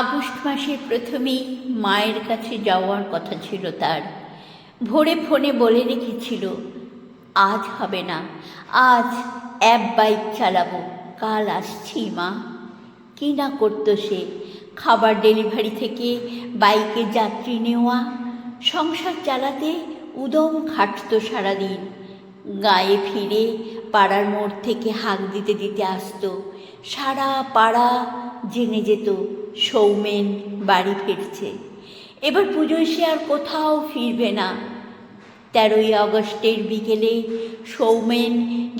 August মাসের প্রথমেই মায়ের কাছে যাওয়ার কথা ছিল তার। ভোরে ফোনে বলে রেখেছিল, আজ হবে না, আজ অ্যাপ বাইক চালাবো, কাল আসছি মা। কী না করতো সে, খাবার ডেলিভারি থেকে বাইকে যাত্রী নেওয়া, সংসার চালাতে উদম খাটত সারাদিন, গায়ে ফিরে পাড়ার মোড় থেকে হাঁক দিতে দিতে আসতো, সারা পাড়া জেনে যেত সৌমেন বাড়ি ফিরছে। এবার পুজোয় সে আর কোথাও ফিরবে না। তেরোই আগস্টের বিকেলে সৌমেন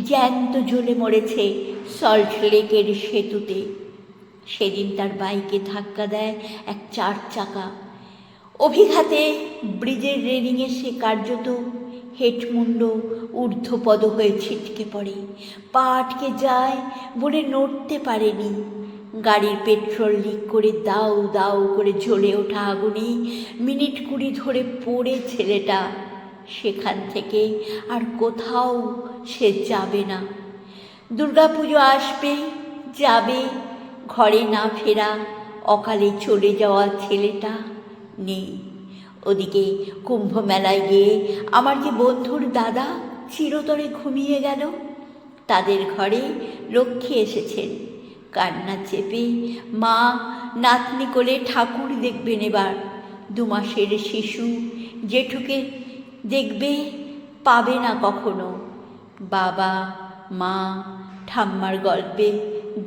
জ্যান্ত জ্বলে মরেছে সল্ট লেকের সেতুতে। সেদিন তার বাইকে ধাক্কা দেয় এক চার চাকা। অভিঘাতে ব্রিজের রেলিংয়ে সে কার্যত হেটমুন্ড ঊর্ধ্বপদ হয়ে ছিটকে পড়ে। পা আটকে যায় বলে নড়তে পারেনি। গাড়ির পেট্রোল লিক করে দাউ দাউ করে জ্বলে ওঠা আগুনে। মিনিট কুড়ি ধরে পড়ে ছেলেটা। সেখান থেকে আর কোথাও সে যাবে না। দুর্গাপুজো আসবে, যাবে, ঘরে না ফেরা অকালে চলে যাওয়া ছেলেটা নেই। ওদিকে কুম্ভ মেলায় গিয়ে আমার যে বন্ধুর দাদা চিরতরে ঘুমিয়ে গেল, তাদের ঘরে লক্ষ্মী এসেছেন। কান্না চেপে মা নাতনি করে ঠাকুর দেখবেন এবার। দু মাসের শিশু জেঠুকে দেখবে পাবে না কখনো। বাবা, মা, ঠাম্মার গল্পে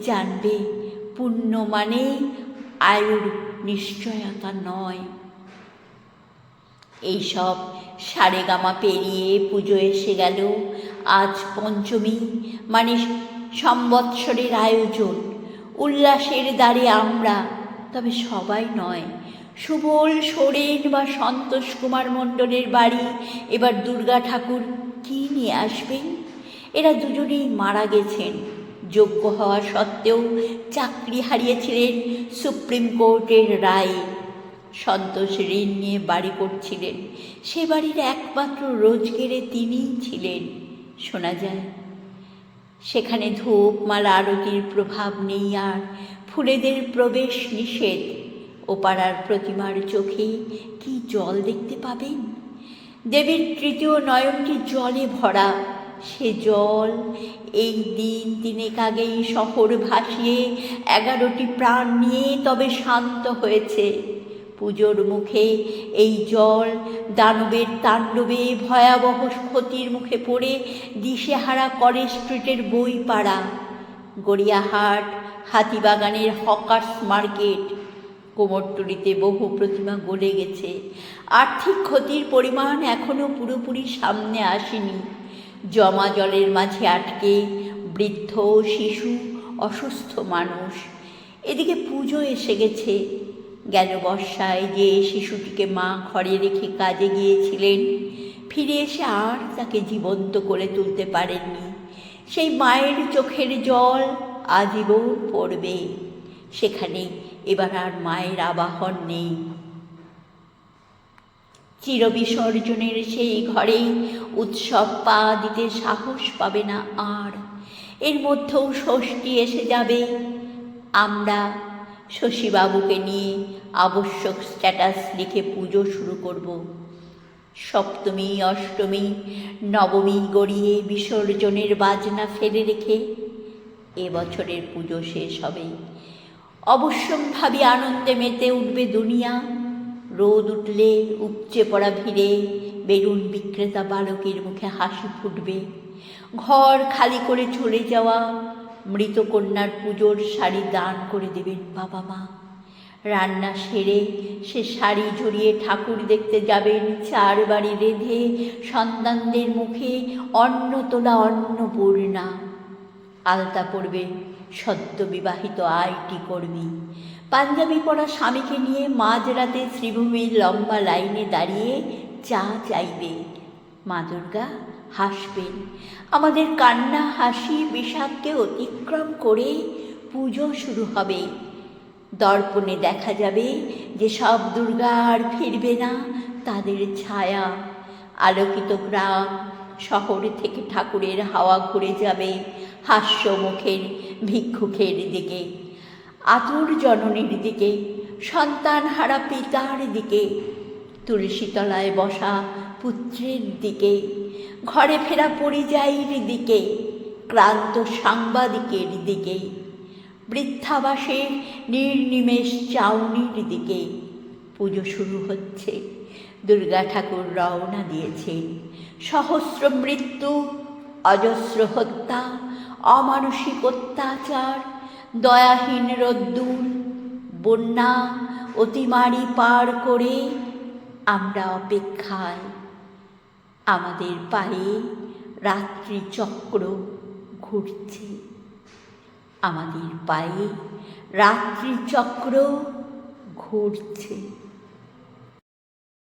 জানবে, পুণ্য মানে আয়ুর নিশ্চয়তা নয়। এইসব সারেগামা পেরিয়ে পুজো এসে গেল। আজ পঞ্চমী মানে সম্বৎসরের আয়োজন। উল্লাসের দ্বারে আমরা, তবে সবাই নয়। সুবল, সোরেন বা সন্তোষ কুমার মণ্ডলের বাড়ি, এবার দুর্গা ঠাকুর কী নিয়ে আসবেন? এরা দুজনেই মারা গেছেন। যোগ্য হওয়া সত্ত্বেও চাকরি হারিয়েছিলেন সুপ্রিম কোর্টের রায়ে। সন্তোষ ঋণ নিয়ে বাড়ি করছিলেন। সে বাড়ির একমাত্র রোজগেরে তিনিই ছিলেন। শোনা যায় সেখানে ধূপ, মালা আরতির প্রভাব নেই আর। ফুলেদের প্রবেশ নিষেধ। ও পাড়ার প্রতিমার চোখে কি জল দেখতে পাবেন? দেবীর তৃতীয় নয়নটি জলে ভরা। সে জল এই দিন তিনেক আগেই শহর ভাসিয়ে এগারোটি প্রাণ নিয়ে তবে শান্ত হয়েছে। পুজোর মুখে এই জল, দানবের তাণ্ডবে ভয়াবহ ক্ষতির মুখে পড়ে দিশেহারা করে স্ট্রিটের বই পাড়া গড়িয়াহাট, হাতিবাগানের হকার্স মার্কেট। কোমরটুলিতে বহু প্রতিমা গলে গেছে। আর্থিক ক্ষতির পরিমাণ এখনও পুরোপুরি সামনে আসেনি। জমা জলের মাঝে আটকে বৃদ্ধ, শিশু, অসুস্থ মানুষ। এদিকে পুজো এসে গেছে। গেল বর্ষায় যে শিশুটিকে মা ঘরে রেখে কাজে গিয়েছিলেন। ফিরে এসে আর তাকে জীবন্ত করে তুলতে পারেননি। সেই মায়ের চোখের জল আজীবন পড়বে। সেখানে এবার আর মায়ের আবাহন নেই। চিরবিসর্জনের সেই ঘরেই উৎসব পা দিতে সাহস পাবে না আর। এর মধ্যেও ষষ্ঠী এসে যাবে। আমরা শশীবাবুকে নিয়ে আবশ্যক স্ট্যাটাস লিখে পুজো শুরু করব। সপ্তমী, অষ্টমী, নবমী গড়িয়ে বিসর্জনের বাজনা ফেলে রেখে এবছরের পুজো শেষ হবে। অবশ্যম্ভাবী আনন্দে মেতে উঠবে দুনিয়া। রোদ উঠলে উপচে পড়া ভিড়ে বেলুন বিক্রেতা বালকের মুখে হাসি ফুটবে। ঘর খালি করে চলে যাওয়া মৃত কন্যার পুজোর শাড়ি দান করে দেবেন বাবা মা। রান্না সেরে সে শাড়ি জড়িয়ে ঠাকুর দেখতে যাবেন চার বাড়ি রেঁধে সন্তানদের মুখে অন্ন তোলা অন্নপূর্ণা। আলতা পড়বে সদ্য বিবাহিত আইটি কর্মী। পাঞ্জাবি পরা স্বামীকে নিয়ে মাঝরাতে শ্রীভূমির লম্বা লাইনে দাঁড়িয়ে চা চাইবে। মা দুর্গা হাসবেন। আমাদের কান্না, হাসি, বিষাদকে অতিক্রম করে পুজো শুরু হবে। দর্পণে দেখা যাবে যে সব দুর্গা আর ফিরবে না, তাদের ছায়া। আলোকিত গ্রাম, শহর থেকে ঠাকুরের হাওয়া ঘুরে যাবে হাস্য মুখের, ভিক্ষুকের দিকে। আতুর জননীর দিকে সন্তান হারা পিতার দিকে। তুলসীতলায় বসা পুত্রের দিকে, ঘরে ফেরা পরিযায়ীর দিকে, ক্লান্ত সাংবাদিকের দিকে, বৃদ্ধাবাসের নির্নিমেষ চাউনির দিকে। পুজো শুরু হচ্ছে, দুর্গা ঠাকুর রওনা দিয়েছেন সহস্র মৃত্যু, অজস্র হত্যা, অমানসিক অত্যাচার, দয়াহীন রোদ্দুর, বন্যা, অতিমারি পার করে আমরা অপেক্ষায়। আমাদের পায়ে রাত্রি চক্র ঘুরছে। আমাদের পায়ে রাত্রি চক্র ঘুরছে।